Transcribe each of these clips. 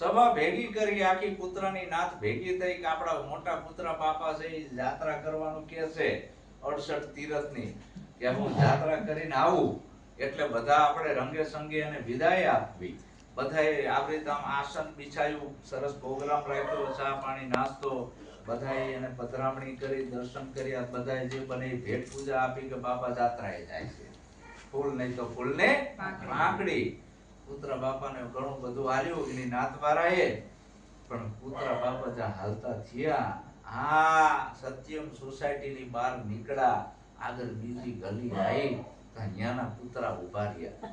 સભા ભેગી કરી આખી પુત્રની નાથ ભેગી થઈ કે આપણા મોટા પુત્ર બાપા છે ઈ જાત્રા કરવાનું કે છે અડસઠ તીરથની. કે હું જાત્રા કરીને આવું એટલે બધા આપણે રંગે સંગે અને વિદાય આપવી. બધાએ આવી આમ આસન બિછાયું સરસ પ્રોગ્રામ રાખ્યો ચા પાણી નાસ્તો બધાએ એને પધરામણી કરી દર્શન કર્યા બધાએ જે બને ભેટ પૂજા આપી કે બાપા જાત્રાએ જાય છે. ફૂલ નહીં તો ફૂલને પાંખડી. પુત્ર બાપાને ઘણું બધું હાલ્યું એની નાતવારાએ પણ કૂતરા બાપા જ્યાં હાલતા થયા. આ સત્યમ સોસાયટીની બહાર નીકળ્યા. આગળ બીજી ગલી આવી. તો અહીંયાના પુતરા ઊભા રહ્યા.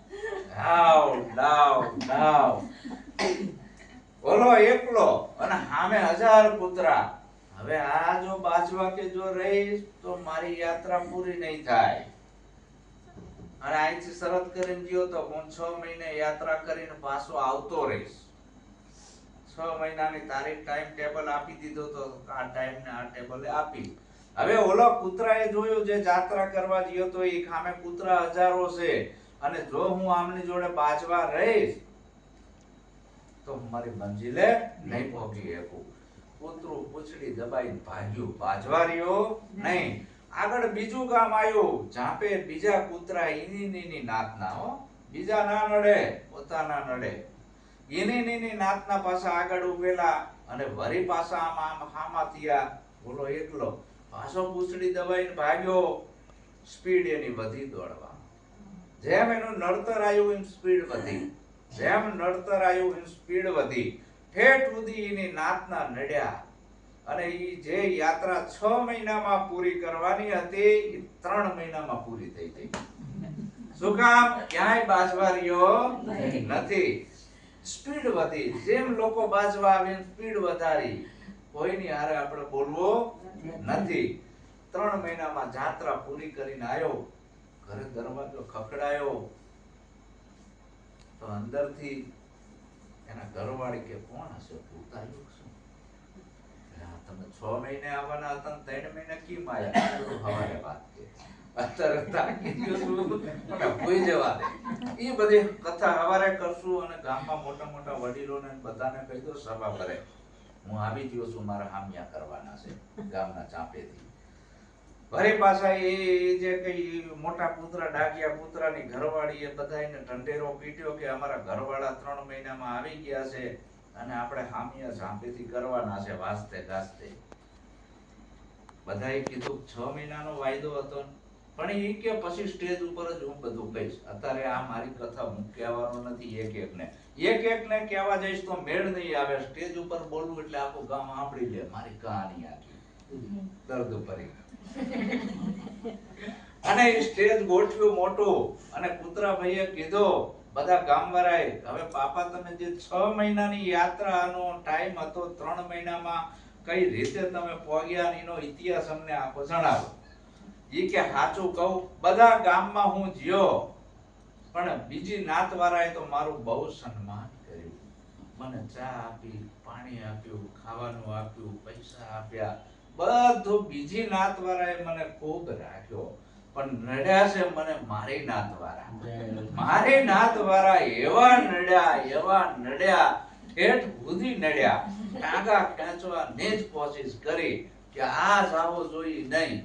ડાવ ડાવ ડાવ બોલો એકલો. અને સામે હજાર કૂતરા હવે આ જો બાજવા કે જો રહીશ, તો મારી યાત્રા પૂરી નહીં થાય. અને અહીંથી શરત કરીને ગયો તો હું છ મહિને યાત્રા કરીને પાછો આવતો રહીશ. છ મહિનાની તારીખ ટાઈમ ટેબલ આપી દીધો તો આ ટાઈમ આ ટેબલે આપી. હવે ઓલો કૂતરાએ જોયું જે જાત્રા કરવા ગયો તો એ ખામે કૂતરા હજારો છે. અને જો હું આમની જોડે બાજવા રહીશ, તો મારી મંજિલે નહીં પહોંચી શકું. કૂતરું પૂછડી દબાઈને ભાગ્યું. બાજવા રહ્યો નહીં. આગળ બીજું ગામ આવ્યું જાપે બીજા કૂતરા ઈની નીની નાતના, હો. બીજા ના નડે પોતાના નડે. ઈની નાતના પાછા આગળ ઉભેલા અને વરી પાછા આમ હામા થયા. બોલો, એકલો. પાછો પૂંછડી દબાઈને ભાગ્યો. સ્પીડ એની વધી દોડવા. જેમ એનું નડતર આવ્યું એમ સ્પીડ વધી. જેમ નડતર આવ્યું એમ સ્પીડ વધી. ઠેઠ સુધી એની નાતના નડ્યા. અને ઈ જે યાત્રા છ મહિનામાં પૂરી કરવાની હતી એ ત્રણ મહિનામાં પૂરી થઈ ગઈ. શું કામ? ક્યાંય બાજવા રહ્યો નથી. સ્પીડ વધી. જેમ લોકો બાજવા આવે સ્પીડ વધારી. કોઈની હારે આપણે બોલવો નથી. ત્રણ મહિનામાં જાત્રા પૂરી કરીને આવ્યો ઘરે દરવાજો ખખડાયો. તો અંદરથી એના ઘરવાળી કે કોણ હશે? ભૂત શું છ મહિને આવવાના હતા ત્રણ મહિને કેમ આયા હવારે વાત કે અત્યારે તાકી ગયો મને જવા દે. એ બધી કથા હવારે કરશું અને ગામમાં મોટા મોટા વડીલોને બધાને કહી દો, સભા ભરે. હું આવી ગયો છું, મારા હામિયા કરવાના છે, ગામના ચાંપેથી. વળી પાછા એ જે કઈ મોટા પુતરા ડાકિયા પુતરાની ઘરવાળી એ બધા એને ઢંઢેરો પીટ્યો કે અમારા ઘરવાળા ત્રણ મહિનામાં આવી ગયા છે. અને આપણે હામિયા ઝાંપેથી કરવાના છે, વાસ્તે ગાસ્તે. બધાએ કીધું, છ મહિનાનો વાયદો હતો. પણ એ કે પછી સ્ટેજ ઉપર જ હું બધું કહીશ. અત્યારે આ મારી કથા હું કહેવાનો નથી એક એકને. એક એકને કહેવા જઈશ તો મેળ નહીં આવે. સ્ટેજ ઉપર બોલવું એટલે આખું ગામ સાંભળી લે મારી કહાની આખી દર્દ ભરી. અને સ્ટેજ ગોઠવ્યું મોટું. અને કૂતરાભાઈએ કીધો બધા ગામવાળાએ, હવે પાપા તમે જે છ મહિનાની યાત્રાનો ટાઈમ હતો, ત્રણ મહિનામાં કઈ રીતે તમે પહોંચ્યા એનો ઇતિહાસ અમને આખો જણાવો? એ કે સાચું કહું, બધા ગામમાં હું જ્યો, પણ બીજી નાતવાળાએ તો મારું બહુ સન્માન કર્યું. મને ચા આપી, પાણી આપ્યું, ખાવાનું આપ્યું, પૈસા આપ્યા. બધું બીજી નાતવાળાએ મને ખૂબ રાખ્યો. પણ નડ્યા છે મને મારી નાતવાળા મારી નાતવાળા એવા નડ્યા એવા નડ્યા ઠેઠ સુધી નડ્યા. ટાંગા ખેંચવા ને જ કોશિશ કરી કે આ જાવો જોઈએ નહીં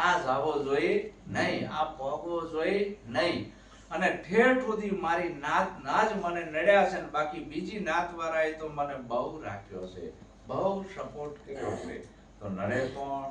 આ જાવો જોઈએ નહીં આ ભોગવો જોઈએ નહીં. અને ઠેઠ સુધી મારી નાત ના જ મને નડ્યા છે ને બાકી બીજી નાત વાળાએ તો મને બહુ રાખ્યો છે બહુ સપોર્ટ કર્યો છે. તો નડે કોણ?